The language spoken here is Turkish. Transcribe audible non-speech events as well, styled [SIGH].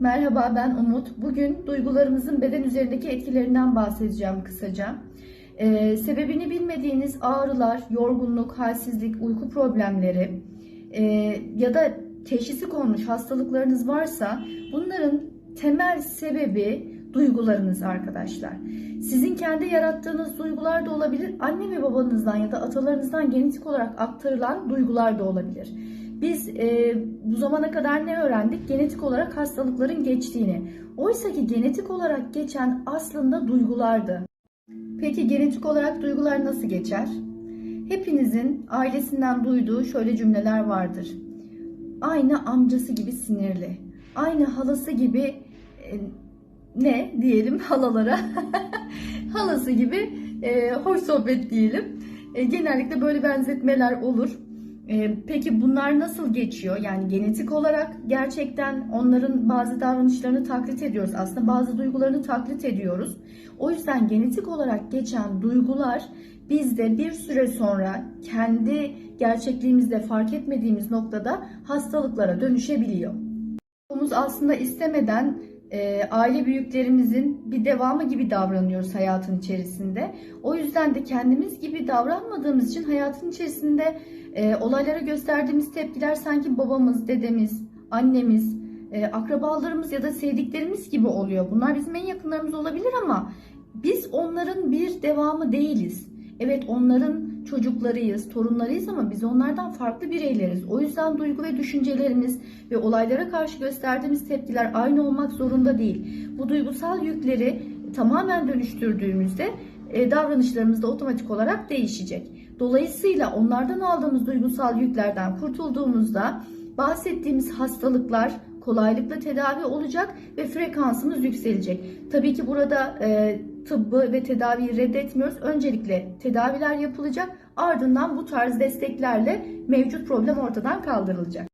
Merhaba ben Umut. Bugün duygularımızın beden üzerindeki etkilerinden bahsedeceğim kısaca. Ee, sebebini bilmediğiniz ağrılar, yorgunluk, halsizlik, uyku problemleri e, ya da teşhisi konmuş hastalıklarınız varsa bunların temel sebebi duygularınız arkadaşlar. Sizin kendi yarattığınız duygular da olabilir, anne ve babanızdan ya da atalarınızdan genetik olarak aktarılan duygular da olabilir. Biz e, bu zamana kadar ne öğrendik? Genetik olarak hastalıkların geçtiğini. Oysa ki genetik olarak geçen aslında duygulardı. Peki genetik olarak duygular nasıl geçer? Hepinizin ailesinden duyduğu şöyle cümleler vardır. Aynı amcası gibi sinirli. Aynı halası gibi e, ne diyelim [LAUGHS] halalara? [LAUGHS] halası gibi e, hoş sohbet diyelim. E, genellikle böyle benzetmeler olur. Ee, Peki bunlar nasıl geçiyor? Yani genetik olarak gerçekten onların bazı davranışlarını taklit ediyoruz. Aslında bazı duygularını taklit ediyoruz. O yüzden genetik olarak geçen duygular bizde bir süre sonra kendi gerçekliğimizde fark etmediğimiz noktada hastalıklara dönüşebiliyor. Omuz aslında istemeden e, aile büyüklerimizin bir devamı gibi davranıyoruz hayatın içerisinde. O yüzden de kendimiz gibi davranmadığımız için hayatın içerisinde e, olaylara gösterdiğimiz tepkiler sanki babamız, dedemiz, annemiz, e, akrabalarımız ya da sevdiklerimiz gibi oluyor. Bunlar bizim en yakınlarımız olabilir ama biz onların bir devamı değiliz. Evet onların çocuklarıyız, torunlarıyız ama biz onlardan farklı bireyleriz. O yüzden duygu ve düşüncelerimiz ve olaylara karşı gösterdiğimiz tepkiler aynı olmak zorunda değil. Bu duygusal yükleri tamamen dönüştürdüğümüzde e, davranışlarımız da otomatik olarak değişecek. Dolayısıyla onlardan aldığımız duygusal yüklerden kurtulduğumuzda bahsettiğimiz hastalıklar kolaylıkla tedavi olacak ve frekansımız yükselecek. Tabii ki burada e, tıbbı ve tedaviyi reddetmiyoruz. Öncelikle tedaviler yapılacak ardından bu tarz desteklerle mevcut problem ortadan kaldırılacak.